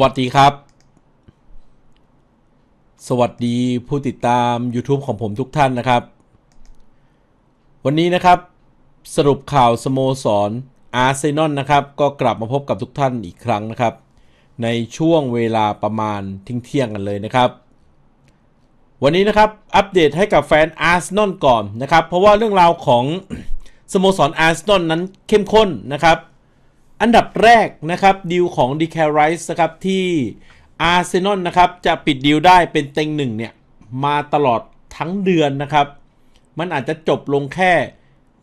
วัสดีครับ สวัสดีผู้ติดตาม YouTube ของผมทุกท่านนะครับ วันนี้นะครับ สรุปข่าวสโมสรอาร์เซนอลนะครับ ก็กลับมาพบกับทุกท่านอีกครั้งนะครับ ในช่วงเวลาประมาณทิ้งเที่ยงกันเลยนะครับ วันนี้นะครับ อัปเดตให้กับแฟนอาร์เซนอลก่อนนะครับ เพราะว่าเรื่องราวของสโมสรอาร์เซนอลนั้นเข้มข้นนะครับ อันดับแรกนะครับดีลของดีแคไรส์นะครับที่อาร์เซนอลนะครับจะปิดดีลได้เป็นเต็งหนึ่งเนี่ยมาตลอดทั้งเดือนนะครับ มันอาจจะจบลงแค่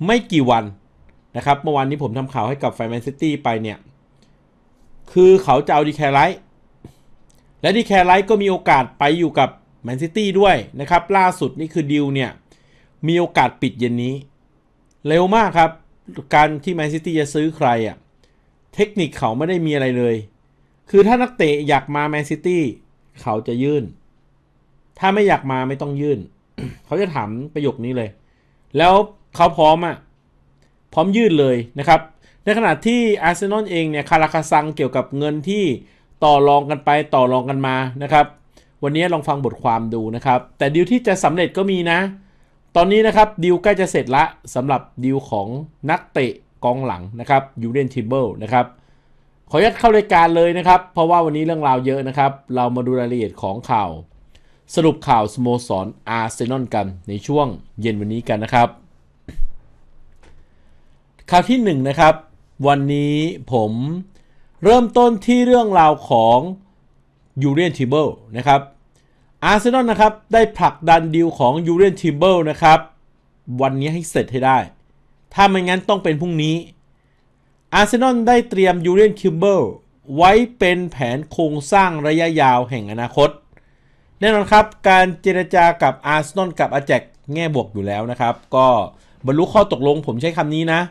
ไม่กี่วันนะครับ เมื่อวานนี้ผมทำข่าวให้กับแฟแมนซิตี้ไปเนี่ย คือเขาจะเอาดีแคไรส์และดีแคไรส์ก็มีโอกาสไปอยู่กับแมนซิตี้ด้วยนะครับ ล่าสุดนี่คือดีลเนี่ยมีโอกาสปิดเย็นนี้ เร็วมากครับ การที่แมนซิตี้จะซื้อใครอะ่ะ เทคนิคเขาไม่ได้มีอะไรเลย คือถ้านักเตะอยากมาแมนซิตี้เขาจะยื่น ถ้าไม่อยากมาไม่ต้องยื่น เขาจะถามประโยคนี้เลย แล้วเขาพร้อมอะ่ะพร้อมยื่นเลยนะครับ ในขณะที่อาร์เซนอลเองเนี่ยคาราคาซังเกี่ยวกับเงินที่ต่อรองกันไปต่อรองกันมานะครับ วันนี้ลองฟังบทความดูนะครับ แต่ดีลที่จะสำเร็จก็มีนะ ตอนนี้นะครับดีลใกล้จะเสร็จละสำหรับดีลของนักเตะ กองหลังนะครับยูเรนทิมเบิลนะครับขออนุญาตเข้ารายการเลยนะครับ เพราะว่าวันนี้เรื่องราวเยอะนะครับ เรามาดูรายละเอียดของข่าว สรุปข่าวสโมสรอาร์เซนอลกันในช่วงเย็นวันนี้กันนะครับ ข่าวที่ 1นนะครับ วันนี้ผมเริ่มต้นที่เรื่องราวของยูเรนทิมเบิลนะครับอาร์เซนอลนะครับได้ผลักดันดีลของยูเรนทิมเบิลนะครับ วันนี้ให้เสร็จให้ได้ ถ้าไม่งั้นต้องเป็นพรุ่งนี้ อาร์เซนอลได้เตรียมยูเรนคิมเบิลไว้เป็นแผนโครงสร้างระยะยาวแห่งอนาคต แน่นอนครับ การเจรจากับอาร์เซนอลกับอาแจกแง่บวกอยู่แล้วนะครับ ก็บรรลุข้อตกลงผมใช้คำนี้นะ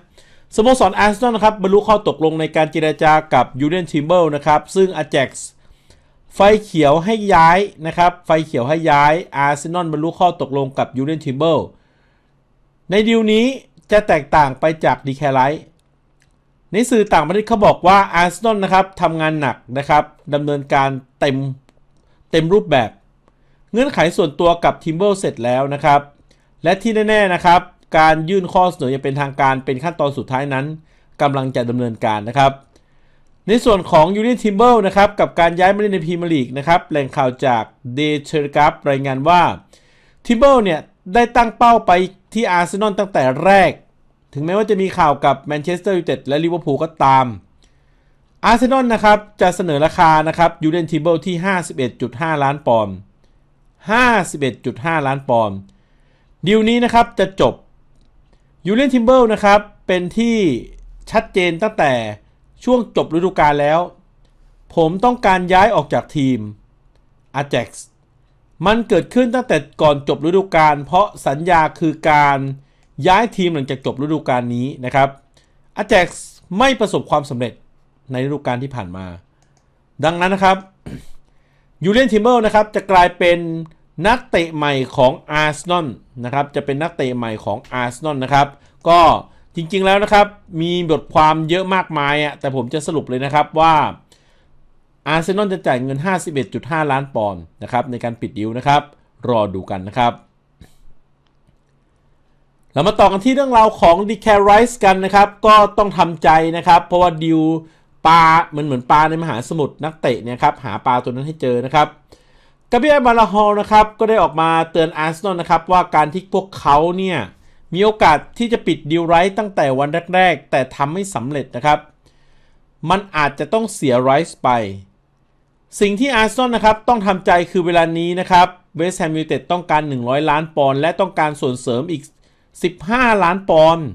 สโมสรอาร์เซนอลนะครับบรรลุข้อตกลงในการเจรจากับยูเรนทิมเบิลนะครับซึ่งอาแจ็กไฟเขียวให้ย้ายนะครับ ไฟเขียวให้ย้ายอาร์เซนอลบรรลุข้อตกลงกับยูเรนทิมเบิลในดีลนี้ จะแตกต่างไปจากดีแคไลท์ในสื่อต่างประเทศเขาบอกว่าอาร์เซนอลนะครับทำงานหนักนะครับดำเนินการเต็มเต็มรูปแบบ เงื่อนไขส่วนตัวกับทิมเบิลเสร็จแล้วนะครับ และที่แน่ๆนะครับ การยื่นข้อเสนออย่างเป็นทางการเป็นขั้นตอนสุดท้ายนั้นกำลังจะดำเนินการนะครับ ในส่วนของยูเนียนทิมเบิลนะครับกับการย้ายมาเล่นในพรีเมียร์ลีกนะครับแหล่งข่าวจากเดเชอร์กัฟรายงานว่าทิมเบิลเนี่ยได้ตั้งเป้าไป ที่อาร์เซนอลตั้งแต่แรก ถึงแม้ว่าจะมีข่าวกับแมนเชสเตอร์ยูไนเต็ดและลิเวอร์พูลก็ตามอาร์เซนอลนะครับจะเสนอราคานะครับยูเรนทิเบิลที่ 51.5 ล้านปอนด์51.5 ล้านปอนด์ดีลนี้นะครับจะจบยูเรนทิมเบิลนะครับเป็นที่ชัดเจนตั้งแต่ช่วงจบฤดูกาลแล้ว ผมต้องการย้ายออกจากทีม a j a x มันเกิดขึ้นตั้งแต่ก่อนจบฤดูกาลเพราะสัญญาคือการย้ายทีมหลังจากจบฤดูกาลนี้นะครับอาแจกไม่ประสบความสำเร็จในฤดูกาลที่ผ่านมา ดังนั้นนะครับยูเลียนทิมเบิลนะครับจะกลายเป็นนักเตะใหม่ของอาร์เซนอลนะครับจะเป็นนักเตะใหม่ของอาร์เซนอลนะครับก็จริงๆแล้วนะครับมีบทความเยอะมากมายอะแต่ผมจะสรุปเลยนะครับว่า อาร์เซนอลจะจ่ายเงิน 51.5 ล้านปอนด์นะครับในการปิดดิวนะครับ รอดูกันนะครับ เรามาต่อกันที่เรื่องราวของดีแคไรส์กันนะครับ ก็ต้องทำใจนะครับ เพราะว่าดิวปลาเหมือนเหมือนปลาในมหาสมุทรนักเตะเนี่ยครับหาปลาตัวนั้นให้เจอนะครับกาเบียบาลาฮอลนะครับก็ได้ออกมาเตือนอาร์เซนอลนะครับว่าการที่พวกเขาเนี่ยมีโอกาสที่จะปิดดิวไรส์ตั้งแต่วันแรก ๆ แต่ทำไม่สำเร็จนะครับ มันอาจจะต้องเสียไรส์ไป สิ่งที่อาร์เซนอลนะครับต้องทำใจคือเวลานี้นะครับเวสต์แฮมยูเต็ดต้องการ 100 ล้านปอนด์และต้องการส่วนเสริมอีก 15 ล้านปอนด์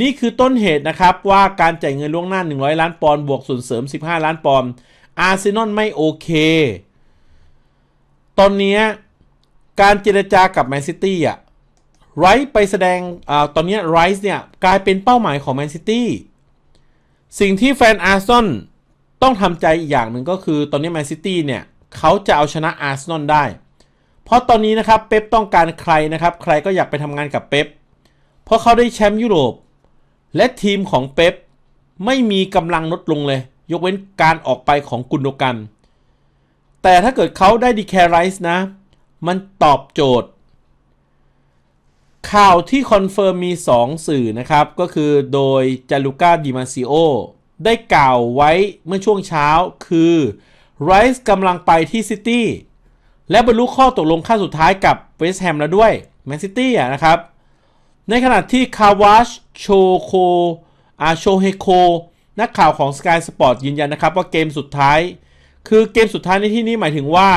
นี่คือต้นเหตุนะครับว่าการจ่ายเงินล่วงหน้า 100 ล้านปอนด์บวกส่วนเสริม 15 ล้านปอนด์อาร์เซนอลไม่โอเค ตอนนี้การเจรจากับแมนซิตี้อะไรท์ไปแสดงอตอนนี้ไรท์เนี่ยกลายเป็นเป้าหมายของแมนซิตี้สิ่งที่แฟนอาร์เซนอล ต้องทำใจอีกอย่างหนึ่งก็คือตอนนี้แมนซิตี้เนี่ยเขาจะเอาชนะอาร์เซนอลได้ เพราะตอนนี้นะครับเป๊ปต้องการใครนะครับ ใครก็อยากไปทำงานกับเป๊ปเพราะเขาได้แชมป์ยุโรป และทีมของเป๊ปไม่มีกำลังลดลงเลย ยกเว้นการออกไปของกุนโดกัน แต่ถ้าเกิดเขาได้ดีแคไรส์นะ มันตอบโจทย์ ข่าวที่คอนเฟิร์มมี 2 สื่อนะครับ ก็คือโดยจาลูกาดิมาซิโอ ได้กล่าวไว้เมื่อช่วงเช้าคือไรส์กำลังไปที่ซิตี้และบรรลุข้อตกลงขั้นสุดท้ายกับเวสต์แฮมแล้วด้วยแมนซิตี้อะนะครับ ในขณะที่คาวาชโชโคอาโชเฮโคนักข่าวของ Sky Sport ยืนยันนะครับว่าเกมสุดท้าย คือเกมสุดท้ายในที่นี้หมายถึงว่า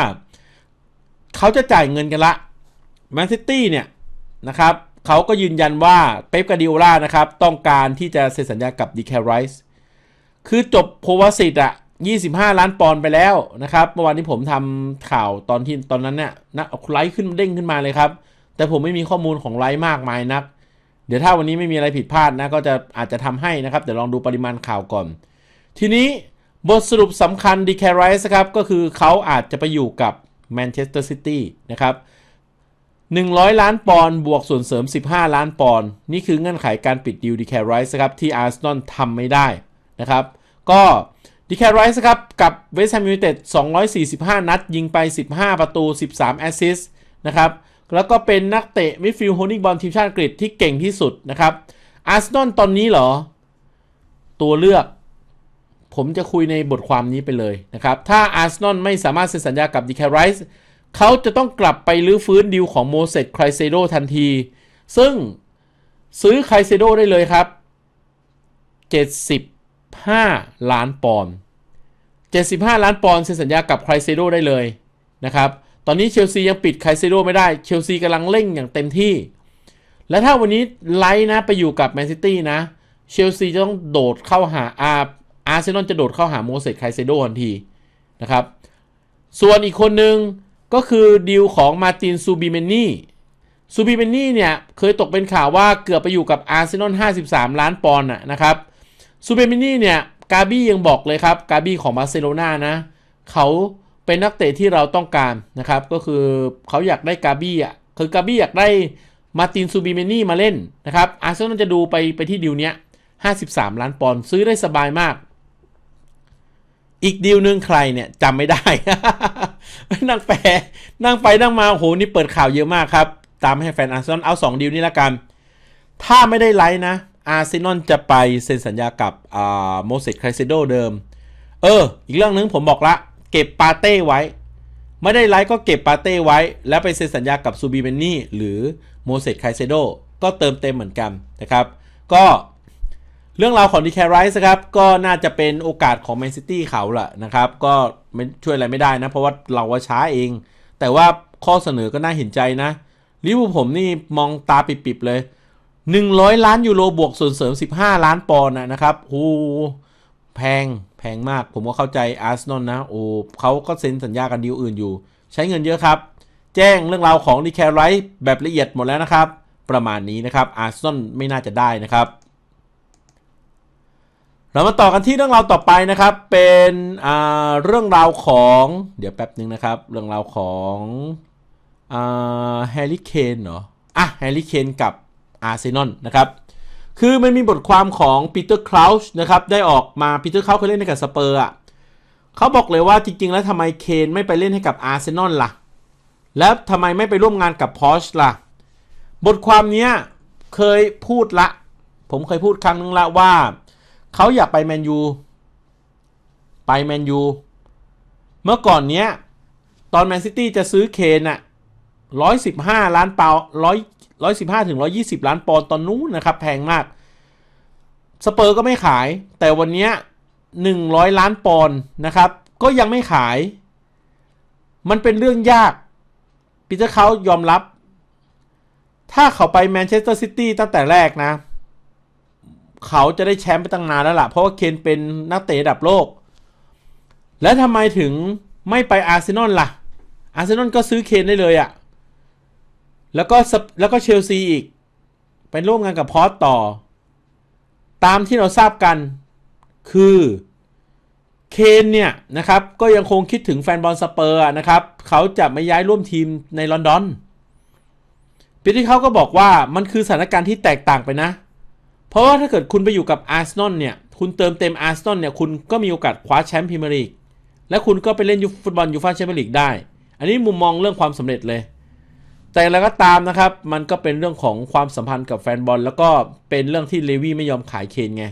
เขาจะจ่ายเงินกันละแมนซิตี้เนี่ยนะครับเขาก็ยืนยันว่าเป๊ปกาดิโอล่านะครับ ต้องการที่จะเซ็นสัญญากับดีแคไรส์ คือจบโควาสิตอะ25 ล้านปอนด์ไปแล้วนะครับเมื่อวานนี้ผมทำข่าวตอนที่ตอนนั้นเนี่ยนะไลค์ขึ้นเด้งขึ้นมาเลยครับ แต่ผมไม่มีข้อมูลของไลค์มากมายนัก เดี๋ยวถ้าวันนี้ไม่มีอะไรผิดพลาดนะก็จะอาจจะทำให้นะครับเดี๋ยวลองดูปริมาณข่าวก่อน ทีนี้บทสรุปสำคัญดีแคไรส์ครับ ก็คือเขาอาจจะไปอยู่กับแมนเชสเตอร์ซิตี้นะครับ 100 ล้านปอนด์บวกส่วนเสริม 15 ล้านปอนด์นี่คือเงื่อนไขการปิดดีลดีแคไรส์ครับที่อาร์เซนอลทำไม่ได้ นะครับ ก็ดีแคไรส์ครับ กับเวสต์แฮมยูไนเต็ด245 นัด ยิงไป 15 ประตู 13 แอสซิสต์นะครับ แล้วก็เป็นนักเตะมิดฟิลด์โฮนิ่งบอลทีมชาติอังกฤษที่เก่งที่สุดนะครับอาร์เซนอลตอนนี้เหรอ ตัวเลือก ผมจะคุยในบทความนี้ไปเลยนะครับ ถ้าอาร์เซนอลไม่สามารถเซ็นสัญญากับดีแคไรส์เขาจะต้องกลับไปรื้อฟื้นดีลของโมเสสไครเซโดทันที ซึ่งซื้อไครเซโดได้เลยครับ 75 ล้านปอนด์ 75 ล้านปอนด์เซ็นสัญญากับไครเซโดได้เลยนะครับ ตอนนี้เชลซียังปิดไครเซโดไม่ได้ เชลซีกำลังเร่งอย่างเต็มที่ และถ้าวันนี้ไลท์นะไปอยู่กับแมนซิตี้นะ เชลซีจะต้องโดดเข้าหาอาร์อาร์เซนอลจะโดดเข้าหาโมเสสไครเซโดทันทีนะครับ ส่วนอีกคนหนึ่งก็คือดีลของมาตินซูบิเมนนี่ซูบิเมนนี่เนี่ยเคยตกเป็นข่าวว่าเกือบไปอยู่กับอาร์เซนอล 53 ล้านปอนด์นะครับ ซูบิเมนนี่เนี่ยกาบี้ยังบอกเลยครับกาบี้ของบาร์เซโลนานะเขาเป็นนักเตะที่เราต้องการนะครับก็คือเขาอยากได้กาบี้อะคือกาบี้อยากได้มาตินซูบิเมนี่มาเล่นนะครับอาร์เซนอลจะดูไปไปที่ดีลเนี้ย 53 ล้านปอนด์ซื้อได้สบายมาก อีกดีลหนึ่งใครเนี่ยจำไม่ได้ นั่งแปนั่งไปนั่งมาโหนี่เปิดข่าวเยอะมากครับ ตามให้แฟนอาร์เซนอลเอา 2ดีลนี้ละกัน ถ้าไม่ได้ไลท์นะ อาร์เซนอลจะไปเซ็นสัญญากับอ่าโมเสสไครเซโดเดิม เออ อีกเรื่องนึงผมบอกละ เก็บปาเต้ไว้ ไม่ได้ไลท์ก็เก็บปาเต้ไว้ แล้วไปเซ็นสัญญากับซูบีเบนนี่หรือโมเสสไครเซโดก็เติมเต็มเหมือนกันนะครับ ก็เรื่องราวของดีแคไรส์ครับ ก็น่าจะเป็นโอกาสของแมนซิตี้เขาแหละนะครับ ก็ไม่ช่วยอะไรไม่ได้นะ เพราะว่าเราว่าช้าเอง แต่ว่าข้อเสนอก็น่าเห็นใจนะลิเวอร์พูลผมนี่มองตาปิบๆเลย 100 ล้านยูโรบวกส่วนเสริม 15 ล้านปอนด์นะครับโอ้แพงแพงมาก ผมก็เข้าใจอาร์เซนอลนะ โอ้เขาก็เซ็นสัญญากันดีลอื่นอยู่ ใช้เงินเยอะครับ แจ้งเรื่องราวของดีแคไรส์แบบละเอียดหมดแล้วนะครับ ประมาณนี้นะครับ อาร์เซนอลไม่น่าจะได้นะครับ เรามาต่อกันที่เรื่องราวต่อไปนะครับ เป็นเรื่องราวของ เดี๋ยวแป๊บหนึ่งนะครับ เรื่องราวของแฮร์รี่เคนเหรอ อะ แฮร์รี่เคนกับ อาร์เซนอลนะครับคือมันมีบทความของปีเตอร์คลาวช์นะครับได้ออกมาปีเตอร์คลาวช์เคยเล่นให้กับสเปอร์อะเขาบอกเลยว่าจริง ๆ แล้วทำไมเคนไม่ไปเล่นให้กับอาร์เซนอลล่ะ แล้วทำไมไม่ไปร่วมงานกับพอชล่ะ บทความนี้เคยพูดละ ผมเคยพูดครั้งนึงละว่า เขาอยากไปแมนยูไปแมนยูเมื่อก่อนเนี้ย ตอนแมนซิตี้จะซื้อเคนอะ ร้อยสิบห้าล้านเปาร้อยร้อยสิบห้าถึงร้อยี่สิบล้านปอนด์ตอนนู้นนะครับ แพงมาก สเปอร์ก็ไม่ขาย แต่วันนี้หนึ่งร้อยล้านปอนด์นะครับ ก็ยังไม่ขาย มันเป็นเรื่องยากปีเตอร์เขายอมรับ ถ้าเขาไปแมนเชสเตอร์ซิตี้ตั้งแต่แรกนะ เขาจะได้แชมป์ไปตั้งนานแล้วล่ะ เพราะว่าเคนเป็นนักเตะระดับโลก แล้วทำไมถึงไม่ไปอาร์เซนอลล่ะ อาร์เซนอลก็ซื้อเคนได้เลยอะ่ะ แล้วก็แล้วก็เชลซีอีก ไปร่วมงานกับพอสต่อ ตามที่เราทราบกันคือเคนเนี่ยนะครับก็ยังคงคิดถึงแฟนบอลสเปอร์นะครับเขาจะไม่ย้ายร่วมทีมในลอนดอนปีที่เขาก็บอกว่ามันคือสถานการณ์ที่แตกต่างไปนะ เพราะว่าถ้าเกิดคุณไปอยู่กับอาร์เซนอลเนี่ยคุณเติมเต็มอาร์เซนอลเนี่ยคุณก็มีโอกาสคว้าแชมป์พรีเมียร์ลีกและคุณก็ไปเล่นยูฟุตบอลยูฟ่าแชมเปี้ยนลีกได้ อันนี้มุมมองเรื่องความสำเร็จเลย แต่แล้วก็ตามนะครับ มันก็เป็นเรื่องของความสัมพันธ์กับแฟนบอล แล้วก็เป็นเรื่องที่เลวี่ไม่ยอมขายเคนไง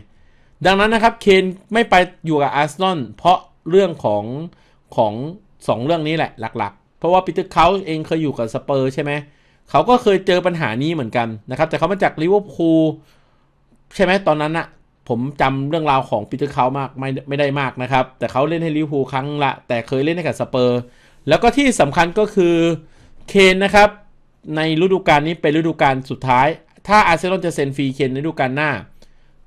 ดังนั้นนะครับเคนไม่ไปอยู่กับอาร์เซนอลเพราะเรื่องของของสองเรื่องนี้แหละหลักๆ เพราะว่าปีเตอร์เขาเองเคยอยู่กับสเปอร์ใช่ไหมเขาก็เคยเจอปัญหานี้เหมือนกันนะครับ แต่เขามาจากลิเวอร์พูลใช่ไหมตอนนั้นอะผมจำเรื่องราวของปีเตอร์เขามากไม่ไม่ได้มากนะครับ แต่เขาเล่นให้ลิเวอร์พูลครั้งละ แต่เคยเล่นให้กับสเปอร์ แล้วก็ที่สำคัญก็คือเคนนะครับ ในฤดูกาลนี้เป็นฤดูกาลสุดท้าย ถ้าอาร์เซนอลจะเซ็นฟรีเคนในฤดูกาลหน้า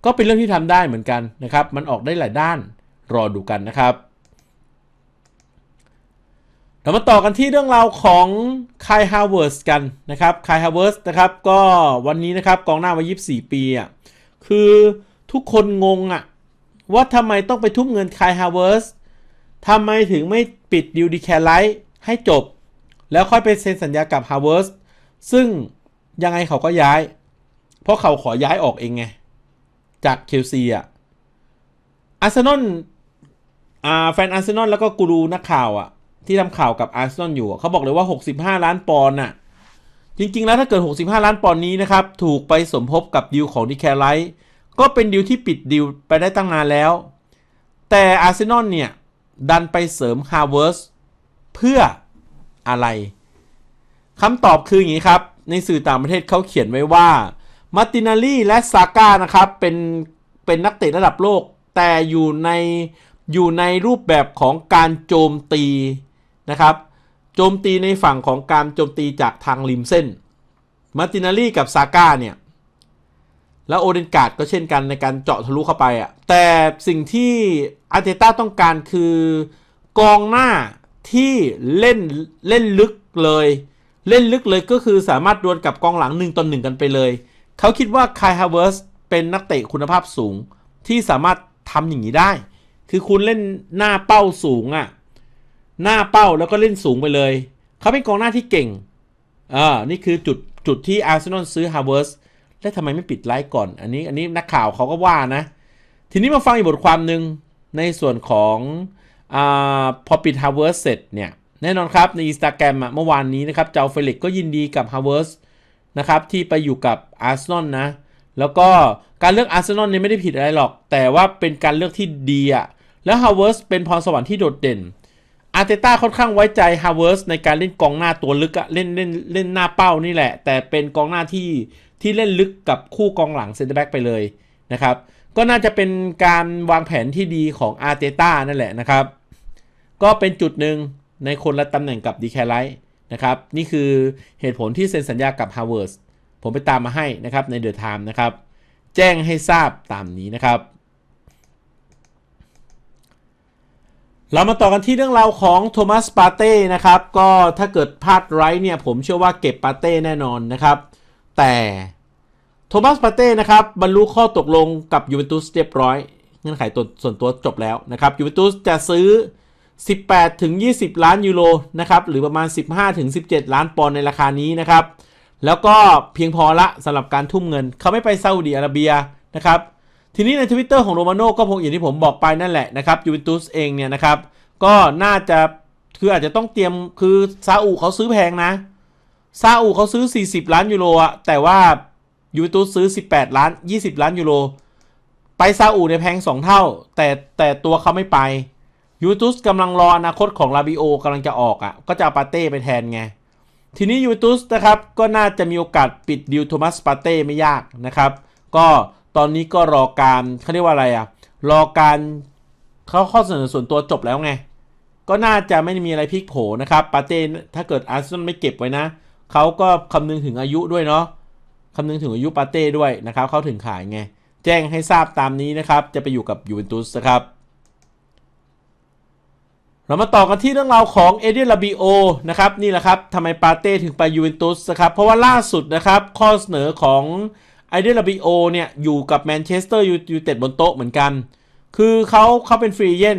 ก็เป็นเรื่องที่ทำได้เหมือนกันนะครับ มันออกได้หลายด้านรอดูกันนะครับเรามาต่อกันที่เรื่องราวของคายฮาวเวิร์สกันนะครับคายฮาวเวิร์สนะครับก็วันนี้นะครับกองหน้าวัย24 ปีอะคือทุกคนงงอะว่าทำไมต้องไปทุ่มเงินคายฮาวเวิร์สทำไมถึงไม่ปิดดิวดีแคร์ไลท์ให้จบ แล้วค่อยไปเซ็นสัญญากับฮาวเวิร์ส ซึ่งยังไงเขาก็ย้าย เพราะเขาขอย้ายออกเองไง จากเชลซีอะอาร์เซนอลอ่าแฟนอาร์เซนอลแล้วก็กูรูนักข่าวอะ ที่ทำข่าวกับอาร์เซนอลอยู่ เขาบอกเลยว่า 65 ล้านปอนด์น่ะ จริง ๆ แล้วถ้าเกิด 65 ล้านปอนด์นี้นะครับ ถูกไปสมทบกับดีลของดิแคร์ไลท์ก็เป็นดีลที่ปิดดีลไปได้ตั้งนานแล้ว แต่อาร์เซนอลเนี่ย ดันไปเสริมฮาร์เวิร์สเพื่ออะไร คำตอบคืออย่างนี้ครับ ในสื่อต่างประเทศเขาเขียนไว้ว่ามาตินาลีและซาก้านะครับ เป็นเป็นนักเตะระดับโลก แต่อยู่ในอยู่ในรูปแบบของการโจมตีนะครับโจมตีในฝั่งของการโจมตีจากทางริมเส้นมาตินาลีกับซาก้าเนี่ยแล้วโอเดนการ์ดก็เช่นกันในการเจาะทะลุเข้าไปอะ่ะแต่สิ่งที่อาร์เตต้าต้องการคือกองหน้าที่เล่นเล่นลึกเลย เล่นลึกเลยก็คือสามารถดวลกับกองหลังหนึ่งต่อหนึ่งกันไปเลย เขาคิดว่าคายฮาเวิร์สเป็นนักเตะคุณภาพสูงที่สามารถทำอย่างนี้ได้ คือคุณเล่นหน้าเป้าสูงอะ่ะ หน้าเป้าแล้วก็เล่นสูงไปเลย เขาเป็นกองหน้าที่เก่งอ่านี่คือจุดจุดที่อาร์เซนอลซื้อฮาร์เวิร์สแล้วทำไมไม่ปิดไลฟ์ก่อน อันนี้อันนี้นักข่าวเขาก็ว่านะ ทีนี้มาฟังอีกบทความหนึ่งในส่วนของอ่าพอปิดฮาร์เวิร์สเสร็จเนี่ย แน่นอนครับในอินสตาแกรมเมื่อวานนี้นะครับเจ้าเฟลิกก็ยินดีกับฮาร์เวิร์สนะครับที่ไปอยู่กับอาร์เซนอลนะ แล้วก็การเลือกอาร์เซนอลเนี่ยไม่ได้ผิดอะไรหรอก แต่ว่าเป็นการเลือกที่ดีอะแล้วฮาร์เวิร์สเป็นพรสวรรค์ที่โดดเด่นอาร์เตต้าค่อนข้างไว้ใจฮาร์เวิร์สในการเล่นกองหน้าตัวลึกอะเล่นเล่นเล่นหน้าเป้านี่แหละ แต่เป็นกองหน้าที่ที่เล่นลึกกับคู่กองหลังเซนเตอร์แบ็กไปเลยนะครับ ก็น่าจะเป็นการวางแผนที่ดีของอาร์เตต้านั่นแหละนะครับ ก็เป็นจุดหนึ่ง ในคนละตำแหน่งกับดีแคไลท์นะครับนี่คือเหตุผลที่เซ็นสัญญากับฮาร์เวิร์สผมไปตามมาให้นะครับในเดอะไทม์นะครับแจ้งให้ทราบตามนี้นะครับ เรามาต่อกันที่เรื่องราวของโทมัสปาเต้นะครับก็ถ้าเกิดพลาดไรเนี่ยผมเชื่อว่าเก็บปาเต้แน่นอนนะครับ แต่โทมัสปาเต้นะครับบรรลุข้อตกลงกับยูเวนตุสเรียบร้อยเงื่อนไขตัวส่วนตัวจบแล้วนะครับยูเวนตุสจะซื้อ 18 ถึง 20 ล้านยูโรนะครับหรือประมาณ 15 ถึง 17 ล้านปอนด์ในราคานี้นะครับ แล้วก็เพียงพอละสำหรับการทุ่มเงิน เขาไม่ไปซาอุดีอาระเบียนะครับ ทีนี้ในทวิตเตอร์ของโรมาโน่ก็คงอย่างที่ผมบอกไปนั่นแหละนะครับยูเวนตุสเองเนี่ยนะครับ ก็น่าจะคืออาจจะต้องเตรียมคือซาอุเขาซื้อแพงนะซาอุเขาซื้อ 40 ล้านยูโรอะแต่ว่ายูเวนตุสซื้อ 18 ล้าน 20 ล้านยูโรไปซาอุในแพง 2 เท่า แต่แต่ตัวเขาไม่ไป ยูเวนตุสกำลังรออนาคตของลาบิโอกำลังจะออกอะ่ะ ก็จะเอาปาเต้ไปแทนไง ทีนี้ยูเวนตุสนะครับ ก็น่าจะมีโอกาสปิดดิวโทมัสปาเต้ไม่ยากนะครับ ก็ตอนนี้ก็รอการเขาเรียกว่าอะไรอะรอการเขาข้อเสนอส่วนตัวจบแล้วไง ก็น่าจะไม่มีอะไรพลิกโผนะครับปาเต้ถ้าเกิดอาร์เซนอลไม่เก็บไว้นะเขาก็คำนึงถึงอายุด้วยเนาะคำนึงถึงอายุปาเต้ด้วยนะครับเขาถึงขายไง แจ้งให้ทราบตามนี้นะครับ จะไปอยู่กับยูเวนตุสนะครับ เรามาต่อกันที่เรื่องราวของเอเดียลาบิโอนะครับนี่แหละครับทำไมปาเต้ถึงไปยูเวนตุสนะครับเพราะว่าล่าสุดนะครับข้อเสนอของไอเดียลาบิโอเนี่ยอยู่กับแมนเชสเตอร์ยูไนเต็ดบนโต๊ะเหมือนกัน คือเขาเขาเป็นฟรีเยน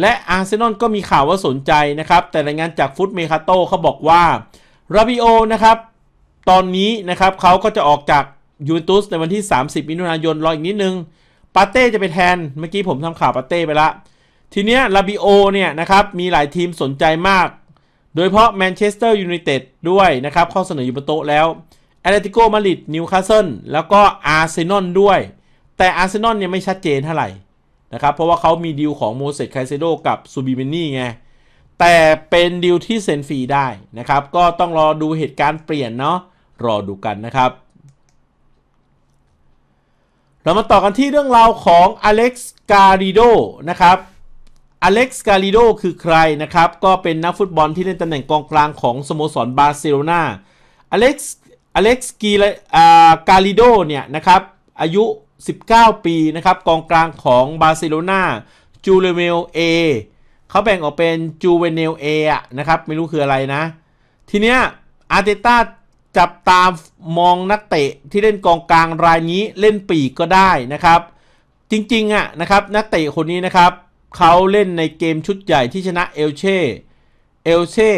และอาร์เซนอลก็มีข่าวว่าสนใจนะครับ แต่รายงานจากฟุตเมคาโตเขาบอกว่าราบิโอนะครับตอนนี้นะครับเขาก็จะออกจากยูเวนตุสในวันที่ 30 มิถุนายนรออีกนิดนึงปาเต้จะไปแทนเมื่อกี้ผมทำข่าวปาเต้ไปละ ทีเนี้ยลาบิโอเนี่ยนะครับมีหลายทีมสนใจมาก โดยเฉพาะแมนเชสเตอร์ยูไนเต็ดด้วยนะครับข้อเสนออยู่บนโต๊ะแล้วแอตเลติโกมาดริดนิวคาสเซิลแล้วก็อาร์เซนอลด้วย แต่อาร์เซนอลเนี่ยไม่ชัดเจนเท่าไหร่นะครับเพราะว่าเขามีดีลของโมเสสไคเซโดกับซูบิเมนี่ไงแต่เป็นดีลที่เซ็นฟรีได้นะครับ ก็ต้องรอดูเหตุการณ์เปลี่ยนเนาะรอดูกันนะครับ เรามาต่อกันที่เรื่องราวของอเล็กซ์กาลิโดนะครับ อเล็กซ์กาลิโดคือใครนะครับ ก็เป็นนักฟุตบอลที่เล่นตำแหน่งกองกลางของสโมสรบาร์เซโลนาอเล็กซ์อเล็กซ์กีกาลิโดเนี่ยนะครับ อายุ 19 ปีนะครับ กองกลางของบาร์เซโลนาจูเลเมลเอเขาแบ่งออกเป็นจูเวเนลเอะนะครับ ไม่รู้คืออะไรนะ ทีเนี้ยอาร์เตต้าจับตามมองนักเตะที่เล่นกองกลางรายนี้เล่นปีกก็ได้นะครับ จริงๆอะนะครับนักเตะคนนี้นะครับ เขาเล่นในเกมชุดใหญ่ที่ชนะเอลเช่เอลเช่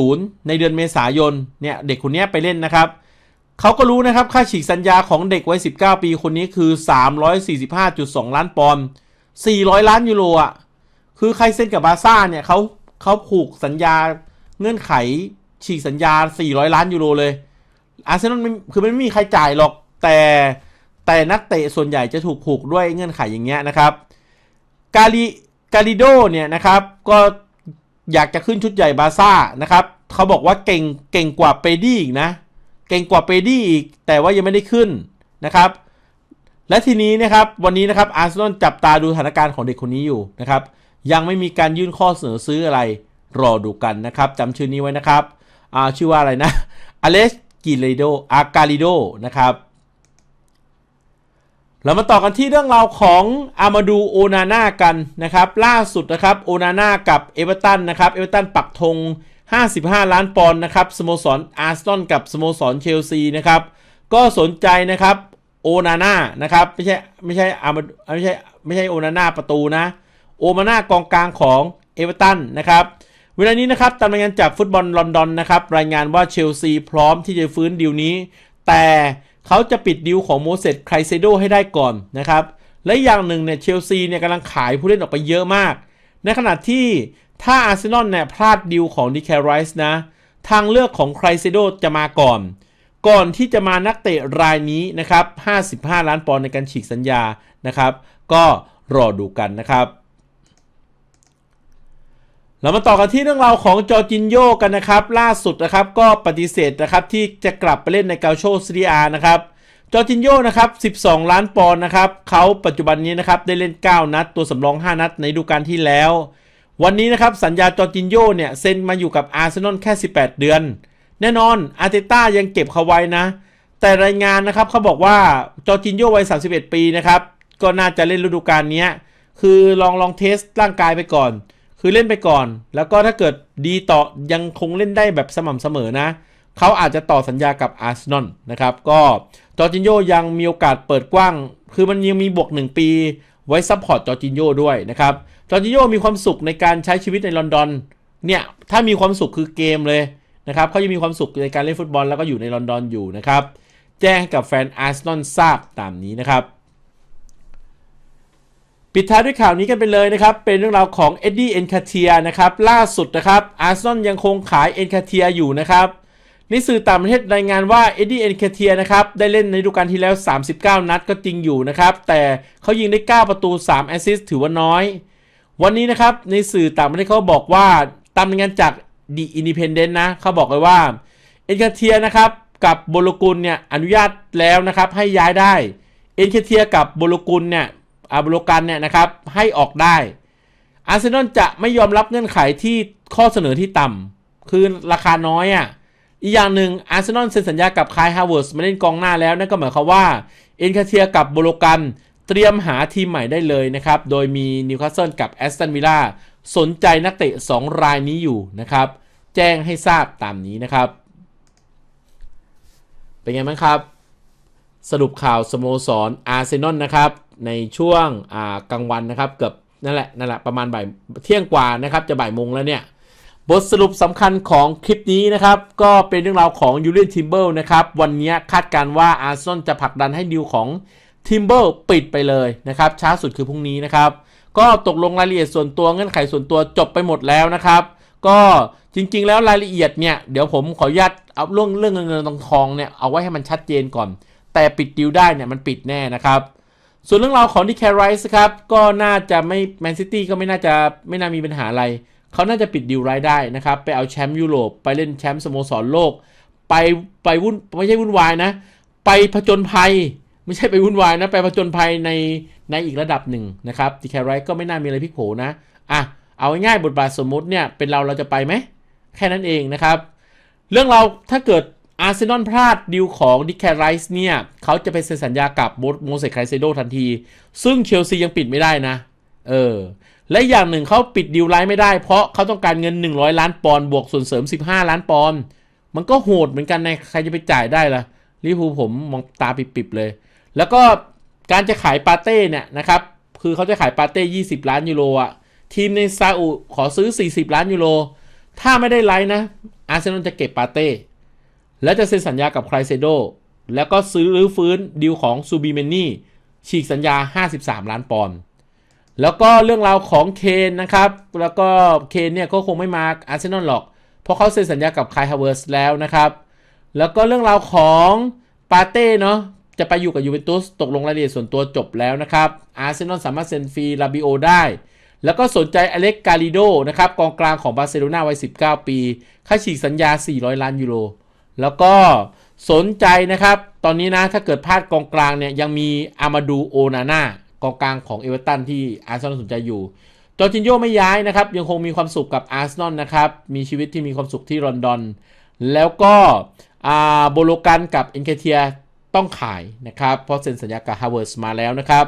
40 ในเดือนเมษายน เนี่ย เด็กคนนี้ไปเล่นนะครับ เขาก็รู้นะครับ ค่าฉีกสัญญาของเด็กวัย19 ปีคนนี้คือ 345.2 ล้านปอนด์ 400 ล้านยูโรอะ คือใครเซ็นกับบาซ่าเนี่ยเขาเขาผูกสัญญาเงื่อนไขฉีกสัญญา 400 ล้านยูโรเลย อาร์เซนอลคือไม่มีใครจ่ายหรอก แต่แต่นักเตะส่วนใหญ่จะถูกผูกด้วยเงื่อนไขอย่างเงี้ยนะครับ กาลิกาลิโดเนี่ยนะครับก็อยากจะขึ้นชุดใหญ่บาซ่านะครับเขาบอกว่าเก่งเก่งกว่าเปดี้อีกนะ เก่งกว่าเปดี้อีก แต่ว่ายังไม่ได้ขึ้นนะครับและทีนี้นะครับวันนี้นะครับอาร์เซนอลจับตาดูสถานการณ์ของเด็กคนนี้อยู่นะครับยังไม่มีการยื่นข้อเสนอซื้ออะไรรอดูกันนะครับจำชื่อนี้ไว้นะครับอาชื่อว่าอะไรนะอเลสกิเลโดอากาลิโดนะครับ เรามาต่อกันที่เรื่องราวของอามาดูโอนาน่ากันนะครับ ล่าสุดนะครับโอนาน่ากับเอเวอร์ตันนะครับเอเวอร์ตันปักธง55 ล้านปอนด์นะครับสโมสรอาร์เซนอลกับสโมสรเชลซีนะครับก็สนใจนะครับโอนาน่านะครับไม่ใช่ไม่ใช่อามาไม่ใช่ไม่ใช่โอนาน่าประตูนะโอมาน่ากองกลางของเอเวอร์ตันนะครับเวลานี้นะครับตามรายงานจากฟุตบอลลอนดอนนะครับรายงานว่าเชลซีพร้อมที่จะฟื้นดีลนี้ แต่ เขาจะปิดดีลของโมเสสไครเซโดให้ได้ก่อนนะครับ และอย่างหนึ่งเนี่ยเชลซีเนี่ยกำลังขายผู้เล่นออกไปเยอะมาก ในขณะที่ถ้าอาร์เซนอลเนี่ยพลาดดีลของดิแคไรส์นะ ทางเลือกของไครเซโดจะมาก่อน ก่อนที่จะมานักเตะรายนี้นะครับ 55 ล้านปอนด์ในการฉีกสัญญานะครับ ก็รอดูกันนะครับ เรามาต่อกันที่เรื่องราวของจอร์จินโยกันนะครับ ล่าสุดนะครับก็ปฏิเสธนะครับที่จะกลับไปเล่นในเกาโชซีรีอานะครับ จอร์จินโยนะครับ 12 ล้านปอนด์นะครับเขาปัจจุบันนี้นะครับได้เล่น 9 นัด ตัวสำรอง 5 นัดในฤดูกาลที่แล้ว วันนี้นะครับสัญญาจอร์จินโยเนี่ยเซ็นมาอยู่กับอาร์เซนอลแค่ 18 เดือน แน่นอนอาร์เตต้ายังเก็บเขาไว้นะ แต่รายงานนะครับเขาบอกว่าจอร์จินโยวัย 31 ปีนะครับก็น่าจะเล่นฤดูกาลนี้คือลองลองเทสร่างกายไปก่อน คือเล่นไปก่อน แล้วก็ถ้าเกิดดีต่อยังคงเล่นได้แบบสม่ำเสมอนะ เขาอาจจะต่อสัญญากับอาร์เซนอลนะครับ ก็จอร์จินโยยังมีโอกาสเปิดกว้าง คือมันยังมีบวก 1 ปีไว้ซัพพอร์ตจอร์จินโยด้วยนะครับ จอร์จินโยมีความสุขในการใช้ชีวิตในลอนดอน เนี่ย ถ้ามีความสุขคือเกมเลยนะครับเขายังมีความสุขในการเล่นฟุตบอลแล้วก็อยู่ในลอนดอนอยู่นะครับ แจ้งกับแฟนอาร์เซนอลทราบตามนี้นะครับ ปิดท้ายด้วยข่าวนี้กันไปเลยนะครับ เป็นเรื่องราวของเอ็ดดี้เอ็นคาเทียนะครับ ล่าสุดนะครับอาร์เซนอลยังคงขายเอ็นคาเทียอยู่นะครับในสื่อต่างประเทศรายงานว่าเอ็ดดี้เอ็นคาเทียนะครับ ได้เล่นในฤดูกาลที่แล้ว 39 นัดก็จริงอยู่นะครับ แต่เขายิงได้ 9 ประตู 3 แอสซิสต์ถือว่าน้อย วันนี้นะครับ ในสื่อต่างประเทศเขาบอกว่าตามรายงานจากดีอินดิเพนเดนต์นะเขาบอกเลยว่าเอ็นคาเทียนะครับกับโบโลกุลเนี่ยอนุญาตแล้วนะครับให้ย้ายได้เอ็นคาเทียกับโบโลกุลเนี่ย อาบุโลกันเนี่ยนะครับให้ออกได้ อาร์เซนอลจะไม่ยอมรับเงื่อนไขที่ข้อเสนอที่ต่ำคือราคาน้อยอะ่ะอีกอย่างหนึ่งอาร์เซนอลเซ็นสัญญากับคายฮาวเวิร์สมาเล่นกองหน้าแล้วนั่นก็หมายความว่าเอ็นคาเทียกับโบโลกันเตรียมหาทีมใหม่ได้เลยนะครับ โดยมีนิวคาสเซิลกับแอสตันวิลล่าสนใจนักเตะ 2 รายนี้อยู่นะครับ แจ้งให้ทราบตามนี้นะครับ เป็นไงบ้างครับ สรุปข่าวสโมสรอาร์เซนอลนะครับ ในช่วงกลางวันนะครับ เกือบนั่นแหละนั่นแหละประมาณบ่ายเที่ยงกว่านะครับ จะบ่ายโมงแล้วเนี่ย บทสรุปสำคัญของคลิปนี้นะครับ ก็เป็นเรื่องราวของยูเลียนทิมเบิลนะครับ วันนี้คาดการว่าอาร์ซอลจะผลักดันให้ดิวของทิมเบิลปิดไปเลยนะครับ ช้าสุดคือพรุ่งนี้นะครับ ก็ตกลงรายละเอียดส่วนตัวเงื่อนไขส่วนตัวจบไปหมดแล้วนะครับ ก็จริง ๆ แล้วรายละเอียดเนี่ยเดี๋ยวผมขออนุญาตเอาเรื่องเรื่องเงินเงินทองทองเนี่ยเอาไว้ให้มันชัดเจนก่อน แต่ปิดดิวได้เนี่ยมันปิดแน่นะครับ ส่วนเรื่องราวของดิแคไรส์ครับ ก็น่าจะไม่แมนซิตี้ก็ไม่น่าจะไม่น่ามีปัญหาอะไร เขาน่าจะปิดดิวรได้นะครับ ไปเอาแชมป์ยุโรปไปเล่นแชมป์สโมสรโลก ไปไปวุ่นไม่ใช่วุ่นวายนะ ไปผจญภัย ไม่ใช่ไปวุ่นวายนะ ไปผจญภัยในในอีกระดับหนึ่งนะครับดิแคไรส์ก็ไม่น่ามีอะไรพลิกโผนะอะเอาง่ายๆบทบาทสมมุติเนี่ยเป็นเราเราจะไปไหมแค่นั้นเองนะครับ เรื่องเราถ้าเกิด อาร์เซนอลพลาดดิวของดิแคไรส์เนี่ย เขาจะไปเซ็นสัญญากับโมเสสไครเซโดทันที ซึ่งเชลซียังปิดไม่ได้นะ เออ และอย่างหนึ่งเขาปิดดิวไลน์ไม่ได้ เพราะเขาต้องการเงิน 100 ล้านปอนด์บวกส่วนเสริม 15 ล้านปอนด์มันก็โหดเหมือนกันนะใครจะไปจ่ายได้ล่ะลิเวอร์พูผมมองตาปิบๆเลย แล้วก็การจะขายปาเต้เนี่ยนะครับคือเขาจะขายปาเต้ 20 ล้านยูโรอะทีมในซาอุขอซื้อ 40 ล้านยูโรถ้าไม่ได้ไลน์นะอาร์เซนอลจะเก็บปาเต้ แล้วจะเซ็นสัญญากับไครเซโดแล้วก็ซื้อรื้อฟื้นดีลของซูบิเมนนี่ฉีกสัญญา 53 ล้านปอนด์แล้วก็เรื่องราวของเคนนะครับ แล้วก็เคนเนี่ยก็คงไม่มาอาร์เซนอลหรอก เพราะเขาเซ็นสัญญากับไคายฮาวเวิร์สแล้วนะครับ แล้วก็เรื่องราวของปาเต้เนาะจะไปอยู่กับยูเวนตุสตกลงรายละเอียดส่วนตัวจบแล้วนะครับอาร์เซนอลสามารถเซ็นฟรีลาบิโอได้ แล้วก็สนใจอเล็กกาลิโดนะครับกองกลางของบาร์เซโลนาวัย 19 ปี ค่าฉีกสัญญา 400 ล้านยูโร แล้วก็สนใจนะครับ ตอนนี้นะถ้าเกิดพลาดกองกลางเนี่ยยังมีอามาดูโอนาน่ากองกลางของเอเวอร์ตันที่อาร์เซนอลสนใจอยู่จอร์จินโยไม่ย้ายนะครับ ยังคงมีความสุขกับอาร์เซนอลนะครับ มีชีวิตที่มีความสุขที่ลอนดอน แล้วก็อาโบโลกันกับเอ็นเคเทียต้องขายนะครับ เพราะเซ็นสัญญากับฮาวเวิร์สมาแล้วนะครับ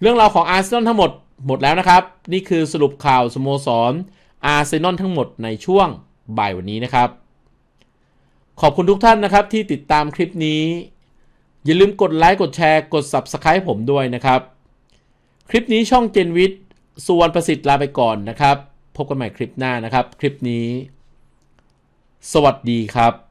เรื่องราวของอาร์เซนอลทั้งหมดหมดแล้วนะครับ นี่คือสรุปข่าวสโมสรอาร์เซนอลทั้งหมดในช่วงบ่ายวันนี้นะครับ ขอบคุณทุกท่านนะครับที่ติดตามคลิปนี้ อย่าลืมกดไลค์กดแชร์กด Subscribe ผมด้วยนะครับ คลิปนี้ช่องเจนวิทย์สุวรรณประสิทธิ์ลาไปก่อนนะครับ พบกันใหม่คลิปหน้านะครับ คลิปนี้ สวัสดีครับ